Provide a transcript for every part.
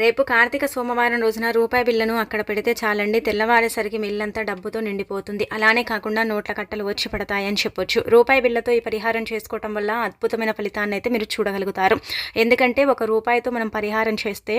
రేపు కార్తీక సోమవారం రోజున రూపాయి బిల్లను అక్కడ పెడితే చాలండి. తెల్లవారేసరికి మిల్లంతా డబ్బుతో నిండిపోతుంది. అలానే కాకుండా నోట్ల కట్టలు వచ్చి పడతాయని చెప్పొచ్చు. రూపాయి బిల్లతో ఈ పరిహారం చేసుకోవటం వల్ల అద్భుతమైన ఫలితాన్ని అయితే మీరు చూడగలుగుతారు. ఎందుకంటే ఒక రూపాయితో మనం పరిహారం చేస్తే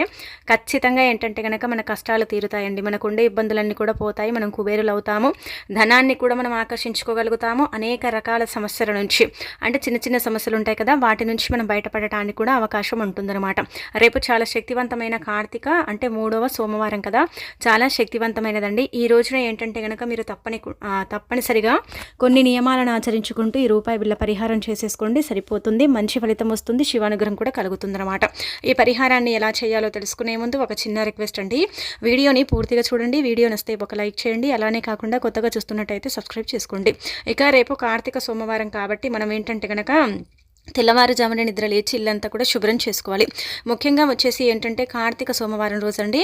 ఖచ్చితంగా ఏంటంటే కనుక మన కష్టాలు తీరుతాయండి. మనకు ఉండే ఇబ్బందులన్నీ కూడా పోతాయి. మనం కుబేరులు అవుతాము ధనాన్ని కూడా మనం ఆకర్షించుకోగలుగుతాము అనేక రకాల సమస్యల నుంచి. అంటే చిన్న చిన్న సమస్యలు ఉంటాయి కదా వాటి నుంచి మనం బయటపడటానికి కూడా అవకాశం ఉంటుందన్నమాట. రేపు చాలా శక్తివంతమైన కార్తీక అంటే మూడవ సోమవారం కదా. చాలా శక్తివంతమైనదండి. ఈ రోజున ఏంటంటే కనుక మీరు తప్పని తప్పనిసరిగా కొన్ని నియమాలను ఆచరించుకుంటూ ఈ రూపాయి బిళ్ళ పరిహారం చేసేసుకోండి సరిపోతుంది. మంచి ఫలితం వస్తుంది శివానుగ్రహం కూడా కలుగుతుందన్నమాట. ఈ పరిహారాన్ని ఎలా చేయాలో తెలుసుకునే ముందు ఒక చిన్న రిక్వెస్ట్ అండి. వీడియోని పూర్తిగా చూడండి. వీడియో నస్తే ఒక లైక్ చేయండి. అలానే కాకుండా కొత్తగా చూస్తున్నట్టయితే సబ్స్క్రైబ్ చేసుకోండి. ఇక రేపు కార్తీక సోమవారం కాబట్టి మనం ఏంటంటే కనుక తెల్లవారుజామున నిద్ర లేచి ఇల్లంతా కూడా శుభ్రం చేసుకోవాలి. ముఖ్యంగా వచ్చేసి ఏంటంటే కార్తీక సోమవారం రోజండి.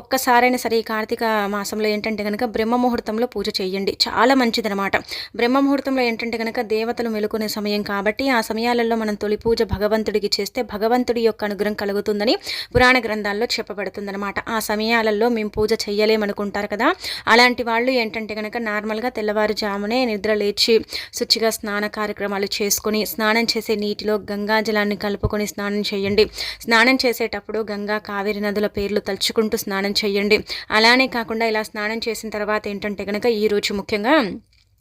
ఒక్కసారైనా సరే ఈ కార్తీక మాసంలో ఏంటంటే కనుక బ్రహ్మ ముహూర్తంలో పూజ చేయండి. చాలా మంచిదనమాట బ్రహ్మ ముహూర్తంలో ఏంటంటే కనుక దేవతలు మెలుకునే సమయం కాబట్టి ఆ సమయాలలో మనం తొలి పూజ భగవంతుడికి చేస్తే భగవంతుడి యొక్క అనుగ్రహం కలుగుతుందని పురాణ గ్రంథాల్లో చెప్పబడుతుందనమాట ఆ సమయాలలో మేము పూజ చేయలేమనుకుంటారు కదా. అలాంటి వాళ్ళు ఏంటంటే కనుక నార్మల్గా తెల్లవారుజామునే నిద్ర లేచి శుచిగా స్నాన కార్యక్రమాలు చేసుకొని స్నానం చేసే నీటిలో గంగాజలాన్ని కలుపుకొని స్నానం చేయండి. స్నానం చేసేటప్పుడు గంగా కావేరి నదుల పేర్లు తలుచుకుంటూ స్నానం చేయండి. అలానే కాకుండా ఇలా స్నానం చేసిన తర్వాత ఏంటంటే కనుక ఈరోజు ముఖ్యంగా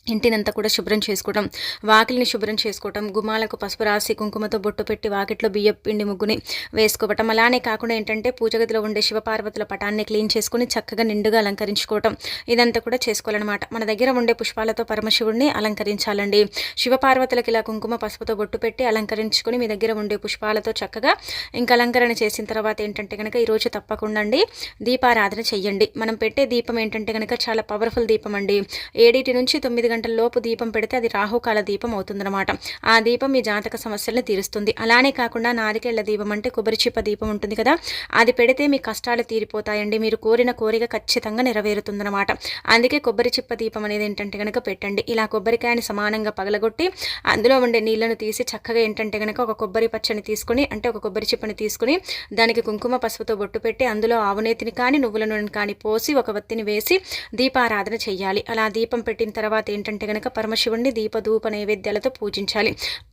ఇంటినంతా కూడా శుభ్రం చేసుకోవటం వాకిలిని శుభ్రం చేసుకోవటం గుమాలకు పసుపు రాసి కుంకుమతో బొట్టు పెట్టి వాకిట్లో బియ్య పిండి ముగ్గుని వేసుకోవటం. అలానే కాకుండా ఏంటంటే పూజగదిలో ఉండే శివపార్వతుల పటాన్ని క్లీన్ చేసుకుని చక్కగా నిండుగా అలంకరించుకోవటం ఇదంతా కూడా చేసుకోవాలన్నమాట. మన దగ్గర ఉండే పుష్పాలతో పరమశివుడిని అలంకరించాలండి. శివపార్వతులకి ఇలా కుంకుమ పసుపుతో బొట్టు పెట్టి అలంకరించుకొని మీ దగ్గర ఉండే పుష్పాలతో చక్కగా ఇంకా అలంకరణ చేసిన తర్వాత ఏంటంటే కనుక ఈరోజు తప్పకుండా అండి దీపారాధన చెయ్యండి. మనం పెట్టే దీపం ఏంటంటే కనుక చాలా పవర్ఫుల్ దీపం అండి. ఏడిటి నుంచి తొమ్మిది గంటల లోపు దీపం పెడితే అది రాహుకాల దీపం అవుతుందన్నమాట. ఆ దీపం మీ జాతక సమస్యలను తీరుస్తుంది. అలానే కాకుండా నారికేళ్ళ దీపం అంటే కొబ్బరి చిప్ప దీపం ఉంటుంది కదా అది పెడితే మీ కష్టాలు తీరిపోతాయండి. మీరు కోరిన కోరిక ఖచ్చితంగా నెరవేరుతుందన్నమాట. అందుకే కొబ్బరి చిప్ప దీపం అనేది ఏంటంటే కనుక పెట్టండి. ఇలా కొబ్బరికాయని సమానంగా పగలగొట్టి అందులో ఉండే నీళ్ళను తీసి చక్కగా ఏంటంటే కనుక ఒక కొబ్బరి పచ్చని తీసుకుని అంటే ఒక కొబ్బరి చిప్పని తీసుకుని దానికి కుంకుమ పసుపుతో బొట్టు పెట్టి అందులో ఆవునేతిని కానీ నువ్వుల నూనెని కానీ పోసి ఒక వత్తిని వేసి దీపారాధన చేయాలి అలా దీపం పెట్టిన తర్వాత ఏంటంటే కనుక పరమశివుణ్ణి దీపధూప నైవేద్యాలతో పూజించాలి.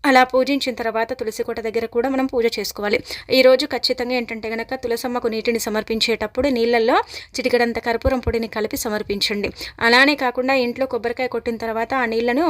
అలా పూజించిన తర్వాత తులసి కోట దగ్గర కూడా మనం పూజ చేసుకోవాలి. ఈరోజు ఖచ్చితంగా ఏంటంటే కనుక తులసమ్మకు నీటిని సమర్పించేటప్పుడు నీళ్ళల్లో చిటికడంత కర్పూరం పొడిని కలిపి సమర్పించండి. అలానే కాకుండా ఇంట్లో కొబ్బరికాయ కొట్టిన తర్వాత ఆ నీళ్ళను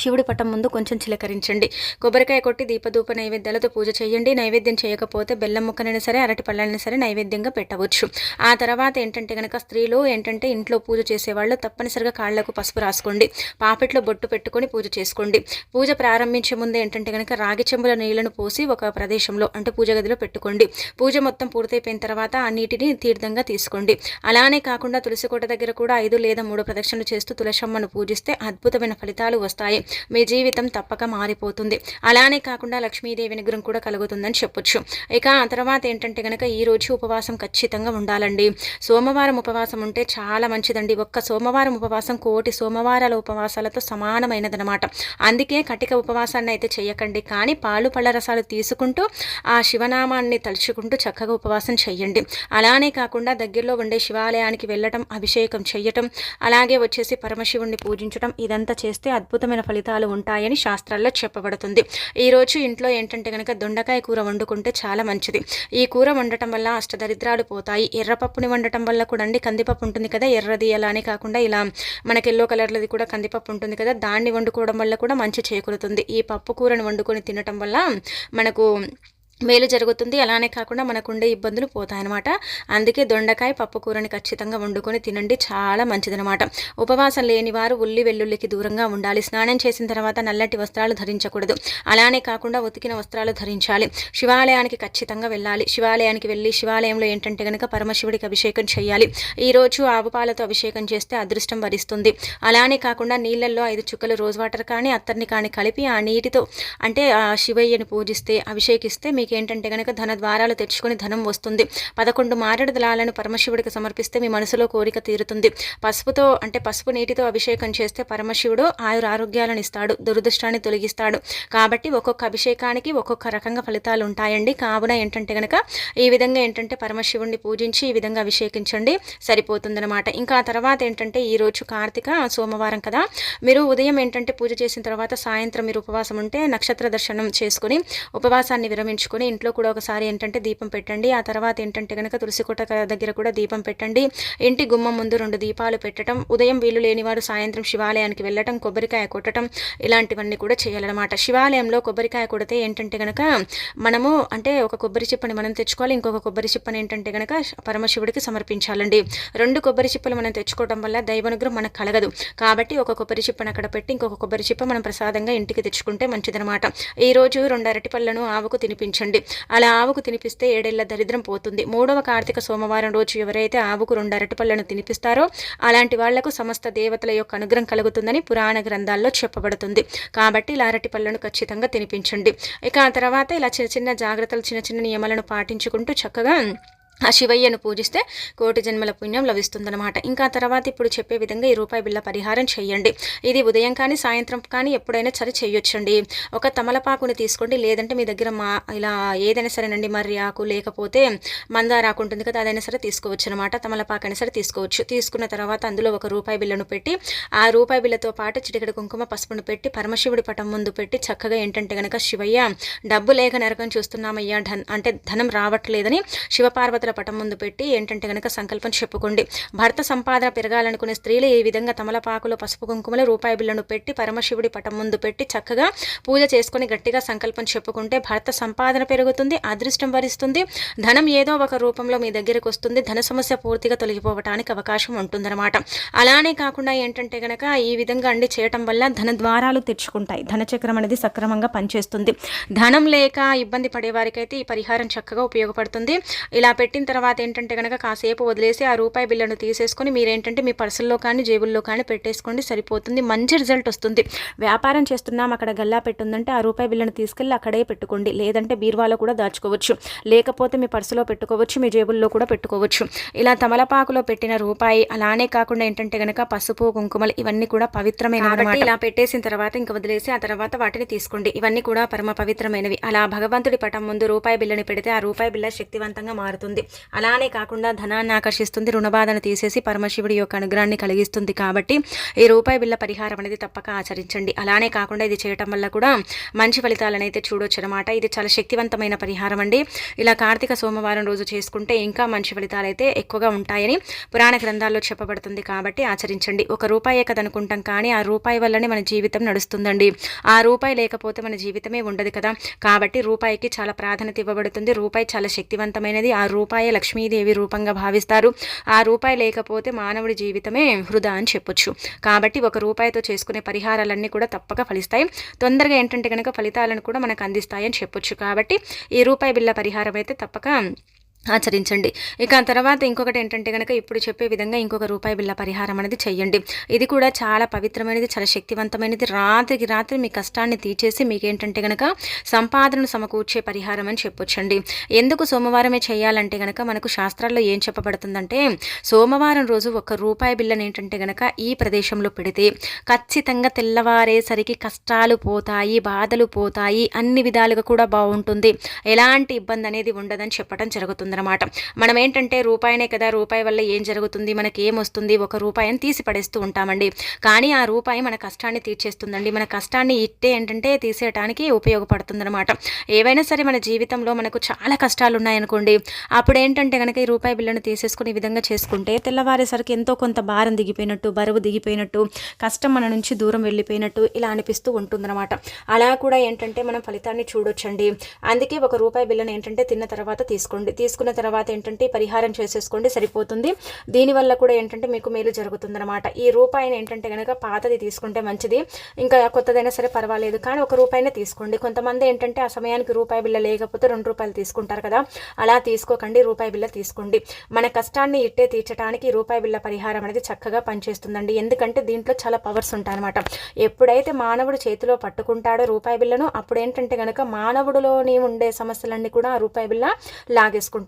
శివుడి పటం ముందు కొంచెం చిలకరించండి. కొబ్బరికాయ కొట్టి దీపధూప నైవేద్యాలతో పూజ చేయండి. నైవేద్యం చేయకపోతే బెల్లం ముక్కనైనా సరే అరటి పళ్ళైనా సరే నైవేద్యంగా పెట్టవచ్చు. ఆ తర్వాత ఏంటంటే కనుక స్త్రీలు ఏంటంటే ఇంట్లో పూజ చేసేవాళ్ళు తప్పనిసరిగా కాళ్ళకు పసుపు రాసుకోండి. పాపెట్లో బొట్టు పెట్టుకొని పూజ చేసుకోండి. పూజ ప్రారంభించే ముందు ఏంటంటే కనుక రాగి చెంబుల నీళ్ళను పోసి ఒక ప్రదేశంలో అంటే పూజ గదిలో పెట్టుకోండి. పూజ మొత్తం పూర్తయిపోయిన తర్వాత ఆ నీటిని తీర్థంగా తీసుకోండి. అలానే కాకుండా తులసి కోట దగ్గర కూడా ఐదు లేదా మూడు ప్రదక్షిణలు చేస్తూ తులసమ్మను పూజిస్తే అద్భుతమైన ఫలితాలు వస్తాయి. మీ జీవితం తప్పక మారిపోతుంది. అలానే కాకుండా లక్ష్మీదేవి నిగ్రహం కూడా కలుగుతుందని చెప్పొచ్చు. ఇక ఆ తర్వాత ఏంటంటే కనుక ఈరోజు ఉపవాసం ఖచ్చితంగా ఉండాలండి. సోమవారం ఉపవాసం ఉంటే చాలా మంచిదండి. ఒక్క సోమవారం ఉపవాసం కోటి సోమవారాల ఉపవాసాలతో సమానమైనదనమాట అందుకే కటిక ఉపవాసాన్ని అయితే చేయకండి కానీ పాలు పళ్ళ రసాలు తీసుకుంటూ ఆ శివనామాన్ని తలుచుకుంటూ చక్కగా ఉపవాసం చేయండి అలానే కాకుండా దగ్గరలో ఉండే శివాలయానికి వెళ్ళటం అభిషేకం చేయటం అలాగే వచ్చేసి పరమశివుణ్ణి పూజించడం ఇదంతా చేస్తే అద్భుతమైన ఫలితాలు ఉంటాయని శాస్త్రాల్లో చెప్పబడుతుంది. ఈరోజు ఇంట్లో ఏంటంటే కనుక దొండకాయ కూర వండుకుంటే చాలా మంచిది. ఈ కూర వండటం వల్ల అష్టదరిద్రాలు పోతాయి. ఎర్రపప్పుని వండటం వల్ల కూడా అండి కందిపప్పు ఉంటుంది కదా ఎర్రది అలానే కాకుండా ఇలా మనకి ఎల్లో కలర్లది కూడా కందిపప్పు ఉంటుంది కదా దాన్ని వండుకోవడం వల్ల కూడా మంచి చేకూరుతుంది. ఈ పప్పు కూరను వండుకొని తినటం వల్ల మనకు మేలు జరుగుతుంది. అలానే కాకుండా మనకుండే ఇబ్బందులు పోతాయన్నమాట. అందుకే దొండకాయ పప్పు కూరని ఖచ్చితంగా వండుకొని తినండి. చాలా మంచిదనమాట ఉపవాసం లేని వారు ఉల్లి వెల్లుల్లికి దూరంగా ఉండాలి. స్నానం చేసిన తర్వాత నల్లటి వస్త్రాలు ధరించకూడదు. అలానే కాకుండా ఉతికిన వస్త్రాలు ధరించాలి. శివాలయానికి ఖచ్చితంగా వెళ్ళాలి. శివాలయానికి వెళ్ళి శివాలయంలో ఏంటంటే కనుక పరమశివుడికి అభిషేకం చేయాలి. ఈరోజు ఆవు పాలతో అభిషేకం చేస్తే అదృష్టం వరిస్తుంది. అలానే కాకుండా నీళ్ళల్లో ఐదు చుక్కలు రోజ్ వాటర్ కానీ అత్తర్ని కానీ కలిపి ఆ నీటితో అంటే ఆ శివయ్యని పూజిస్తే అభిషేకిస్తే మీకు మీకు ఏంటంటే కనుక ధన ద్వారాలు తెచ్చుకొని ధనం వస్తుంది. పదకొండు మారేడు దళాలను పరమశివుడికి సమర్పిస్తే మీ మనసులో కోరిక తీరుతుంది. పసుపుతో అంటే పసుపు నీటితో అభిషేకం చేస్తే పరమశివుడు ఆయుర ఆరోగ్యాలను ఇస్తాడు దురదృష్టాన్ని తొలగిస్తాడు. కాబట్టి ఒక్కొక్క అభిషేకానికి ఒక్కొక్క రకంగా ఫలితాలు ఉంటాయండి. కావున ఏంటంటే కనుక ఈ విధంగా ఏంటంటే పరమశివుడిని పూజించి ఈ విధంగా అభిషేకించండి సరిపోతుందన్నమాట. ఇంకా ఆ తర్వాత ఏంటంటే ఈరోజు కార్తీక సోమవారం కదా. మీరు ఉదయం ఏంటంటే పూజ చేసిన తర్వాత సాయంత్రం మీరు ఉపవాసం ఉంటే నక్షత్ర దర్శనం చేసుకుని ఉపవాసాన్ని విరమించుకొని ఇంట్లో కూడా ఒకసారి ఏంటంటే దీపం పెట్టండి. ఆ తర్వాత ఏంటంటే కనుక తులసికోట దగ్గర కూడా దీపం పెట్టండి. ఇంటి గుమ్మం ముందు రెండు దీపాలు పెట్టడం ఉదయం వీలు లేనివారు సాయంత్రం శివాలయానికి వెళ్ళటం కొబ్బరికాయ కొట్టడం ఇలాంటివన్నీ కూడా చేయాలన్నమాట. శివాలయంలో కొబ్బరికాయ కొడితే ఏంటంటే కనుక మనము అంటే ఒక కొబ్బరి చిప్పని మనం తెచ్చుకోవాలి. ఇంకొక కొబ్బరి చిప్పని ఏంటంటే కనుక పరమశివుడికి సమర్పించాలండి. రెండు కొబ్బరి చిప్పలు మనం తెచ్చుకోవడం వల్ల దైవనుగ్రహం మనకు కలగదు. కాబట్టి ఒక కొబ్బరి చిప్పను అక్కడ పెట్టి ఇంకొక కొబ్బరి చిప్ప మనం ప్రసాదంగా ఇంటికి తెచ్చుకుంటే మంచిదనమాట ఈరోజు రెండు అరటి పళ్ళను ఆవుకు తినిపించండి అలా ఆవుకు తినిపిస్తే ఏడేళ్ళ దరిద్రం పోతుంది. మూడవ కార్తీక సోమవారం రోజు ఎవరైతే ఆవుకు రెండు అరటిపళ్ళను తినిపిస్తారో అలాంటి వాళ్ళకు సమస్త దేవతల యొక్క అనుగ్రహం కలుగుతుందని పురాణ గ్రంథాల్లో చెప్పబడుతుంది. కాబట్టి ఇలా అరటి పళ్ళను ఖచ్చితంగా తినిపించండి. ఇక ఆ తర్వాత ఇలా చిన్న చిన్న జాగ్రత్తలు చిన్న చిన్న నియమాలను పాటించుకుంటూ చక్కగా ఆ శివయ్యను పూజిస్తే కోటి జన్మల పుణ్యం లభిస్తుందన్నమాట. ఇంకా తర్వాత ఇప్పుడు చెప్పే విధంగా ఈ రూపాయి బిళ్ళ పరిహారం చేయండి. ఇది ఉదయం కానీ సాయంత్రం కానీ ఎప్పుడైనా సరే చేయొచ్చండి. ఒక తమలపాకుని తీసుకోండి. లేదంటే మీ దగ్గర మా ఇలా ఏదైనా సరేనండి మర్రి ఆకు లేకపోతే మందార ఆకు ఉంటుంది కదా అదైనా సరే తీసుకోవచ్చు అనమాట తమలపాకు అయినా సరే తీసుకోవచ్చు. తీసుకున్న తర్వాత అందులో ఒక రూపాయి బిళ్ళను పెట్టి ఆ రూపాయి బిళ్ళతో పాటు చిటికడ కుంకుమ పసుపును పెట్టి పరమశివుడి పటం ముందు పెట్టి చక్కగా ఏంటంటే కనుక శివయ్య డబ్బు లేక నరకం చూస్తున్నామయ్యా ధన్ అంటే ధనం రావట్లేదని శివపార్వతి శివపార్వతుల పటం ముందు పెట్టి ఏంటంటే గనక సంకల్పం చెప్పుకోండి. భర్త సంపాదన పెరగాలనుకునే స్త్రీలు ఈ విధంగా తమలపాకులో పసుపు కుంకుమలు రూపాయి బిళ్ళను పెట్టి పరమశివుడి పటం ముందు పెట్టి చక్కగా పూజ చేసుకుని గట్టిగా సంకల్పం చెప్పుకుంటే భర్త సంపాదన పెరుగుతుంది అదృష్టం వరిస్తుంది. ధనం ఏదో ఒక రూపంలో మీ దగ్గరకు వస్తుంది. ధన సమస్య పూర్తిగా తొలగిపోవటానికి అవకాశం ఉంటుందన్నమాట. అలానే కాకుండా ఏంటంటే గనక ఈ విధంగా అండి చేయటం వల్ల ధన ద్వారాలు తెచ్చుకుంటాయి ధనచక్రం అనేది సక్రమంగా పనిచేస్తుంది. ధనం లేక ఇబ్బంది పడే వారికైతే ఈ పరిహారం చక్కగా ఉపయోగపడుతుంది. ఇలా పెట్టి పెట్టిన తర్వాత ఏంటంటే కనుక కాసేపు వదిలేసి ఆ రూపాయి బిల్లును తీసేసుకొని మీరేంటంటే మీ పర్సుల్లో కానీ జేబుల్లో కానీ పెట్టేసుకోండి సరిపోతుంది. మంచి రిజల్ట్ వస్తుంది. వ్యాపారం చేస్తున్నాం అక్కడ గల్లా పెట్టుందంటే ఆ రూపాయి బిల్లును తీసుకెళ్ళి అక్కడే పెట్టుకోండి. లేదంటే బీరువాలో కూడా దాచుకోవచ్చు. లేకపోతే మీ పర్సులో పెట్టుకోవచ్చు మీ జేబుల్లో కూడా పెట్టుకోవచ్చు. ఇలా తమలపాకులో పెట్టిన రూపాయి అలానే కాకుండా ఏంటంటే కనుక పసుపు కుంకుమలు ఇవన్నీ కూడా పవిత్రమైన ఇలా పెట్టేసిన తర్వాత ఇంకా వదిలేసి ఆ తర్వాత వాటిని తీసుకోండి. ఇవన్నీ కూడా పరమ పవిత్రమైనవి. అలా భగవంతుడి పటం ముందు రూపాయి బిల్లని పెడితే ఆ రూపాయి బిల్ల శక్తివంతంగా మారుతుంది. అలానే కాకుండా ధనాన్ని ఆకర్షిస్తుంది రుణబాధను తీసేసి పరమశివుడి యొక్క అనుగ్రహాన్ని కలిగిస్తుంది కాబట్టి ఈ రూపాయి బిల్ల పరిహారం అనేది తప్పక ఆచరించండి. అలానే కాకుండా ఇది చేయటం వల్ల కూడా మంచి ఫలితాలను అయితే చూడొచ్చు అనమాట ఇది చాలా శక్తివంతమైన పరిహారం అండి. ఇలా కార్తీక సోమవారం రోజు చేసుకుంటే ఇంకా మంచి ఫలితాలు అయితే ఎక్కువగా ఉంటాయని పురాణ గ్రంథాల్లో చెప్పబడుతుంది కాబట్టి ఆచరించండి. ఒక రూపాయే కదనుకుంటాం కానీ ఆ రూపాయి వల్లనే మన జీవితం నడుస్తుందండి. ఆ రూపాయి లేకపోతే మన జీవితమే ఉండదు కదా. కాబట్టి రూపాయికి చాలా ప్రాధాన్యత ఇవ్వబడుతుంది. రూపాయి చాలా శక్తివంతమైనది. ఆ రూపాయి లక్ష్మీదేవి రూపంగా భావిస్తారు. ఆ రూపాయి లేకపోతే మానవుడి జీవితమే వృధా అని చెప్పొచ్చు. కాబట్టి ఒక రూపాయితో చేసుకునే పరిహారాలన్నీ కూడా తప్పక ఫలిస్తాయి. తొందరగా ఏంటంటే కనుక ఫలితాలను కూడా మనకు అందిస్తాయని చెప్పొచ్చు. కాబట్టి ఈ రూపాయి బిల్ల పరిహారం అయితే తప్పక ఆచరించండి. ఇక తర్వాత ఇంకొకటి ఏంటంటే కనుక ఇప్పుడు చెప్పే విధంగా ఇంకొక రూపాయి బిల్ల పరిహారం అనేది చెయ్యండి. ఇది కూడా చాలా పవిత్రమైనది చాలా శక్తివంతమైనది. రాత్రికి రాత్రి మీ కష్టాన్ని తీర్చేసి మీకు ఏంటంటే కనుక సంపాదనను సమకూర్చే పరిహారం అని చెప్పొచ్చండి. ఎందుకు సోమవారమే చేయాలంటే కనుక మనకు శాస్త్రాల్లో ఏం చెప్పబడుతుందంటే సోమవారం రోజు ఒక రూపాయి బిల్లని ఏంటంటే కనుక ఈ ప్రదేశంలో పెడితే ఖచ్చితంగా తెల్లవారేసరికి కష్టాలు పోతాయి బాధలు పోతాయి అన్ని విధాలుగా కూడా బాగుంటుంది. ఎలాంటి ఇబ్బంది అనేది ఉండదని చెప్పడం జరుగుతుంది. ఉంటుందన్నమాట మనం ఏంటంటే రూపాయినే కదా రూపాయి వల్ల ఏం జరుగుతుంది? మనకి ఏమొస్తుంది ఒక రూపాయిని తీసి పడేస్తూ ఉంటామండి. కానీ ఆ రూపాయి మన కష్టాన్ని తీర్చేస్తుందండి. మన కష్టాన్ని ఇట్టే ఏంటంటే తీసేయటానికి ఉపయోగపడుతుందన్నమాట. ఏవైనా సరే మన జీవితంలో మనకు చాలా కష్టాలు ఉన్నాయనుకోండి అప్పుడు ఏంటంటే కనుక ఈ రూపాయి బిల్లును తీసేసుకుని ఈ విధంగా చేసుకుంటే తెల్లవారేసరికి ఎంతో కొంత భారం దిగిపోయినట్టు బరువు దిగిపోయినట్టు కష్టం మన నుంచి దూరం వెళ్ళిపోయినట్టు ఇలా అనిపిస్తూ ఉంటుందన్నమాట. అలా కూడా ఏంటంటే మనం ఫలితాన్ని చూడొచ్చండి. అందుకే ఒక రూపాయి బిల్లును ఏంటంటే తిన్న తర్వాత తీసుకోండి. తీసుకు చేసుకున్న తర్వాత ఏంటంటే పరిహారం చేసేసుకోండి సరిపోతుంది. దీనివల్ల కూడా ఏంటంటే మీకు మేలు జరుగుతుందన్నమాట. ఈ రూపాయిని ఏంటంటే కనుక పాతది తీసుకుంటే మంచిది. ఇంకా కొత్తదైనా సరే పర్వాలేదు కానీ ఒక రూపాయినే తీసుకోండి. కొంతమంది ఏంటంటే ఆ సమయానికి రూపాయి బిల్ల లేకపోతే రెండు రూపాయలు తీసుకుంటారు కదా అలా తీసుకోకండి రూపాయి బిల్ల తీసుకోండి. మన కష్టాన్ని ఇట్టే తీర్చడానికి రూపాయి బిల్ల పరిహారం అనేది చక్కగా పనిచేస్తుందండి. ఎందుకంటే దీంట్లో చాలా పవర్స్ ఉంటాయి అనమాట ఎప్పుడైతే మానవుడు చేతిలో పట్టుకుంటాడో రూపాయి బిల్లను అప్పుడు ఏంటంటే కనుక మానవుడిలోని ఉండే సమస్యలన్నీ కూడా ఆ రూపాయి బిల్ల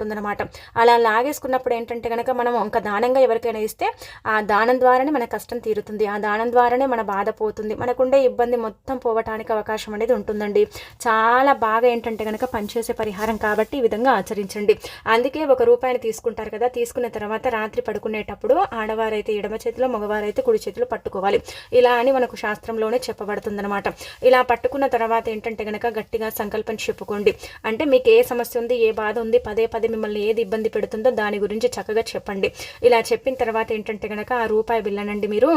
ఉంటుందన్నమాట. అలా లాగేసుకున్నప్పుడు ఏంటంటే కనుక మనం ఇంకా దానంగా ఎవరికైనా ఇస్తే ఆ దానం ద్వారానే మన కష్టం తీరుతుంది. ఆ దానం ద్వారానే మన బాధ పోతుంది. మనకుండే ఇబ్బంది మొత్తం పోవటానికి అవకాశం అనేది ఉంటుందండి. చాలా బాగా ఏంటంటే కనుక పనిచేసే పరిహారం కాబట్టి ఈ విధంగా ఆచరించండి. అందుకే ఒక రూపాయిని తీసుకుంటారు కదా తీసుకున్న తర్వాత రాత్రి పడుకునేటప్పుడు ఆడవారైతే ఎడమ చేతిలో మగవారైతే కుడి చేతిలో పట్టుకోవాలి. ఇలా అని మనకు శాస్త్రంలోనే చెప్పబడుతుందన్నమాట. ఇలా పట్టుకున్న తర్వాత ఏంటంటే కనుక గట్టిగా సంకల్పం చెప్పుకోండి. అంటే మీకు ఏ సమస్య ఉంది ఏ బాధ ఉంది పదే పదే మిమ్మల్ని ఏది ఇబ్బంది పెడుతుందో దాని గురించి చక్కగా చెప్పండి. ఇలా చెప్పిన తర్వాత ఏంటంటే కనుక ఆ రూపాయి బిల్లనండి మీరు.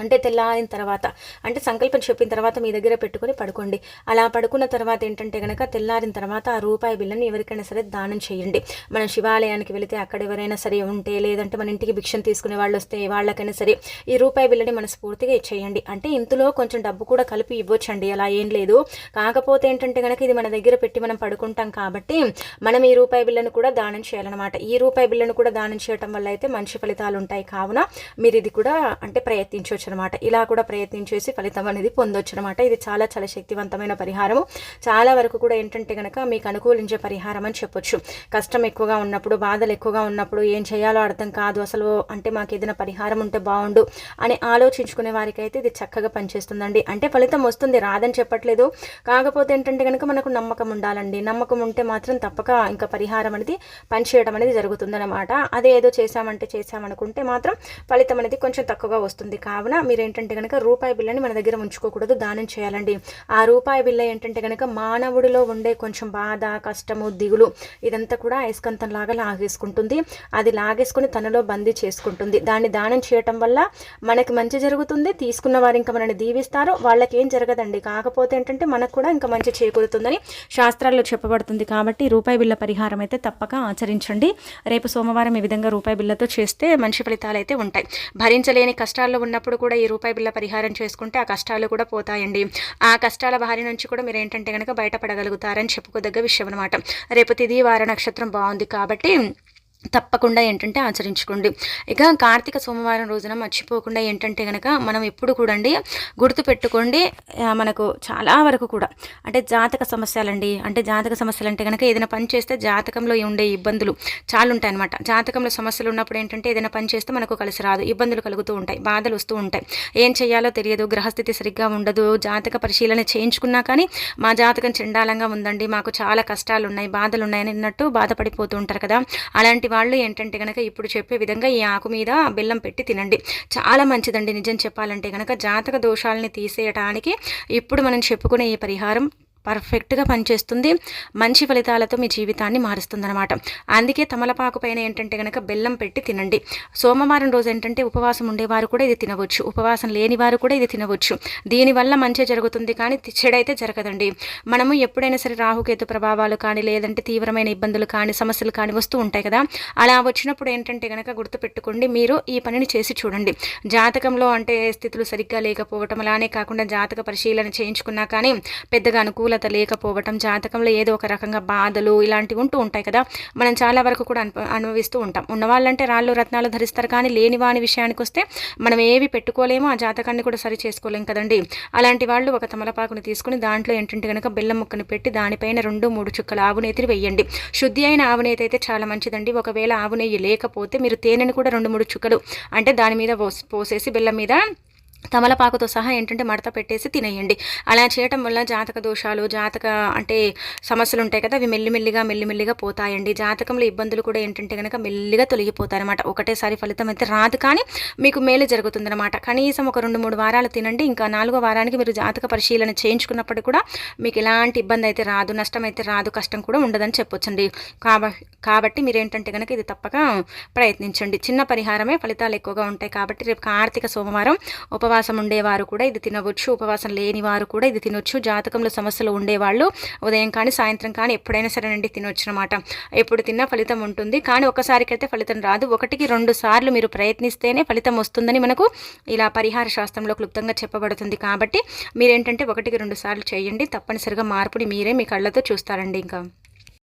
అంటే తెల్లారిన తర్వాత అంటే సంకల్పం చెప్పిన తర్వాత మీ దగ్గర పెట్టుకొని పడుకోండి. అలా పడుకున్న తర్వాత ఏంటంటే కనుక తెల్లారిన తర్వాత ఆ రూపాయి బిల్లని ఎవరికైనా సరే దానం చేయండి. మనం శివాలయానికి వెళితే అక్కడ ఎవరైనా సరే ఉంటే లేదంటే మన ఇంటికి భిక్షం తీసుకునే వాళ్ళు వస్తే వాళ్ళకైనా సరే ఈ రూపాయి బిల్లని మనస్ఫూర్తిగా ఇచ్చేయండి. అంటే ఇందులో కొంచెం డబ్బు కూడా కలిపి ఇవ్వచ్చండి. అలా ఏం లేదు. కాకపోతే ఏంటంటే కనుక ఇది మన దగ్గర పెట్టి మనం పడుకుంటాం కాబట్టి మనం ఈ రూపాయి బిల్లను కూడా దానం చేయాలన్నమాట. ఈ రూపాయి బిల్లను కూడా దానం చేయటం వల్ల అయితే మంచి ఫలితాలు ఉంటాయి. కావున మీరు ఇది కూడా అంటే ప్రయత్నించవచ్చు. చేయొచ్చు అనమాట ఇలా కూడా ప్రయత్నించేసి ఫలితం అనేది పొందొచ్చు అనమాట ఇది చాలా చాలా శక్తివంతమైన పరిహారము. చాలా వరకు కూడా ఏంటంటే కనుక మీకు అనుకూలించే పరిహారం అని చెప్పొచ్చు. కష్టం ఎక్కువగా ఉన్నప్పుడు బాధలు ఎక్కువగా ఉన్నప్పుడు ఏం చేయాలో అర్థం కాదు. అసలు అంటే మాకు ఏదైనా పరిహారం ఉంటే బాగుండు అని ఆలోచించుకునే వారికైతే ఇది చక్కగా పనిచేస్తుందండి. అంటే ఫలితం వస్తుంది రాదని చెప్పట్లేదు. కాకపోతే ఏంటంటే కనుక మనకు నమ్మకం ఉండాలండి. నమ్మకం ఉంటే మాత్రం తప్పక ఇంకా పరిహారం అనేది పనిచేయడం అనేది జరుగుతుందన్నమాట అదే ఏదో చేశామంటే చేశామనుకుంటే మాత్రం ఫలితం అనేది కొంచెం తక్కువగా వస్తుంది. కావున కావున మీరు ఏంటంటే కనుక రూపాయి బిళ్ళని మన దగ్గర ఉంచుకోకూడదు దానం చేయాలండి. ఆ రూపాయి బిళ్ళ ఏంటంటే కనుక మానవుడిలో ఉండే కొంచెం బాధ కష్టము దిగులు ఇదంతా కూడా అయస్కంతం లాగా లాగేసుకుంటుంది. అది లాగేసుకుని తనలో బందీ చేసుకుంటుంది. దాన్ని దానం చేయటం వల్ల మనకి మంచి జరుగుతుంది తీసుకున్న వారు ఇంకా మనల్ని దీవిస్తారు. వాళ్ళకి ఏం జరగదండి. కాకపోతే ఏంటంటే మనకు కూడా ఇంకా మంచి చేకూరుతుందని శాస్త్రాల్లో చెప్పబడుతుంది కాబట్టి రూపాయి బిల్ల పరిహారం అయితే తప్పక ఆచరించండి. రేపు సోమవారం ఈ విధంగా రూపాయి బిల్లతో చేస్తే మంచి ఫలితాలు అయితే ఉంటాయి. భరించలేని కష్టాల్లో ఉన్నప్పుడు కూడా ఈ రూపాయి బిల్ల పరిహారం చేసుకుంటే ఆ కష్టాలు కూడా పోతాయండి. ఆ కష్టాల బారి నుంచి కూడా మీరు ఏంటంటే కనుక బయటపడగలుగుతారని చెప్పుకోదగ్గ విషయం అనమాట రేపు తిది వార నక్షత్రం బాగుంది కాబట్టి తప్పకుండా ఏంటంటే ఆచరించుకోండి. ఇక కార్తీక సోమవారం రోజున మర్చిపోకుండా ఏంటంటే కనుక మనం ఎప్పుడు కూడా అండి గుర్తు పెట్టుకోండి. మనకు చాలా వరకు కూడా అంటే జాతక సమస్యలండి. అంటే జాతక సమస్యలు అంటే కనుక ఏదైనా పని చేస్తే జాతకంలో ఉండే ఇబ్బందులు చాలా ఉంటాయి అనమాట జాతకంలో సమస్యలు ఉన్నప్పుడు ఏంటంటే ఏదైనా పని చేస్తే మనకు కలిసి రాదు. ఇబ్బందులు కలుగుతూ ఉంటాయి. బాధలు వస్తూ ఉంటాయి. ఏం చేయాలో తెలియదు. గ్రహస్థితి సరిగ్గా ఉండదు. జాతక పరిశీలన చేయించుకున్నా కానీ మా జాతకం చండాలంగా ఉందండి. మాకు చాలా కష్టాలు ఉన్నాయి బాధలు ఉన్నాయని అన్నట్టు బాధపడిపోతూ ఉంటారు కదా. అలాంటి వాళ్ళు ఏంటంటే కనుక ఇప్పుడు చెప్పే విధంగా ఈ ఆకు మీద బెల్లం పెట్టి తినండి. చాలా మంచిదండి నిజం చెప్పాలంటే కనుక జాతక దోషాలని తీసేయటానికి ఇప్పుడు మనం చెప్పుకునే ఈ పరిహారం. పర్ఫెక్ట్గా పనిచేస్తుంది. మంచి ఫలితాలతో మీ జీవితాన్ని మారుస్తుందన్నమాట. అందుకే తమలపాకు పైన ఏంటంటే కనుక బెల్లం పెట్టి తినండి. సోమవారం రోజు ఏంటంటే ఉపవాసం ఉండేవారు కూడా ఇది తినవచ్చు. ఉపవాసం లేని వారు కూడా ఇది తినవచ్చు. దీనివల్ల మంచి జరుగుతుంది కానీ చెడైతే జరగదండి. మనము ఎప్పుడైనా సరే రాహుకేతు ప్రభావాలు కానీ లేదంటే తీవ్రమైన ఇబ్బందులు కానీ సమస్యలు కానీ వస్తూ ఉంటాయి కదా. అలా వచ్చినప్పుడు ఏంటంటే కనుక గుర్తుపెట్టుకోండి. మీరు ఈ పనిని చేసి చూడండి. జాతకంలో అంటే స్థితులు సరిగ్గా లేకపోవటం అలానే కాకుండా జాతక పరిశీలన చేయించుకున్నా కానీ పెద్దగా అనుకూల అనుకూలత లేకపోవటం జాతకంలో ఏదో ఒక రకంగా బాధలు ఇలాంటివి ఉంటూ ఉంటాయి కదా. మనం చాలా వరకు కూడా అనుభవిస్తూ ఉంటాం. ఉన్నవాళ్ళంటే రాళ్ళు రత్నాలు ధరిస్తారు కానీ లేని వాని విషయానికి వస్తే మనం ఏవి పెట్టుకోలేము ఆ జాతకాన్ని కూడా సరి చేసుకోలేం కదండి. అలాంటి వాళ్ళు ఒక తమలపాకుని తీసుకుని దాంట్లో ఏంటంటే కనుక బెల్లం ముక్కను పెట్టి దానిపైన రెండు మూడు చుక్కల ఆవునేతిని వెయ్యండి శుద్ధి అయిన ఆవునేతి అయితే చాలా మంచిదండి. ఒకవేళ ఆవునేయి లేకపోతే మీరు తేనెను కూడా రెండు మూడు చుక్కలు అంటే దాని మీద పోసేసి బెల్లం మీద తమలపాకుతో సహా ఏంటంటే మడత పెట్టేసి తినేయండి. అలా చేయటం వల్ల జాతక దోషాలు జాతక అంటే సమస్యలు ఉంటాయి కదా అవి మెల్లిమెల్లిగా మెల్లిమెల్లిగా పోతాయండి. జాతకంలో ఇబ్బందులు కూడా ఏంటంటే కనుక మెల్లిగా తొలగిపోతాయన్నమాట. ఒకటేసారి ఫలితం అయితే రాదు కానీ మీకు మేలు జరుగుతుందన్నమాట. కనీసం ఒక రెండు మూడు వారాలు తినండి ఇంకా నాలుగో వారానికి మీరు జాతక పరిశీలన చేయించుకున్నప్పుడు కూడా మీకు ఎలాంటి ఇబ్బంది అయితే రాదు నష్టం అయితే రాదు కష్టం కూడా ఉండదని చెప్పొచ్చండి. కాబట్టి మీరు ఏంటంటే కనుక ఇది తప్పక ప్రయత్నించండి. చిన్న పరిహారమే ఫలితాలు ఎక్కువగా ఉంటాయి కాబట్టి రేపు కార్తీక సోమవారం ఉప ఉపవాసం ఉండేవారు కూడా ఇది తినవచ్చు. ఉపవాసం లేని వారు కూడా ఇది తినొచ్చు. జాతకంలో సమస్యలు ఉండేవాళ్ళు ఉదయం కానీ సాయంత్రం కానీ ఎప్పుడైనా సరేనండి తినొచ్చు అనమాట ఎప్పుడు తిన్నా ఫలితం ఉంటుంది. కానీ ఒకసారికైతే ఫలితం రాదు. ఒకటికి రెండు సార్లు మీరు ప్రయత్నిస్తేనే ఫలితం వస్తుందని మనకు ఇలా పరిహార శాస్త్రంలో క్లుప్తంగా చెప్పబడుతుంది. కాబట్టి మీరేంటంటే ఒకటికి రెండు సార్లు చేయండి. తప్పనిసరిగా మార్పుని మీరే మీ కళ్ళతో చూస్తారండి ఇంకా.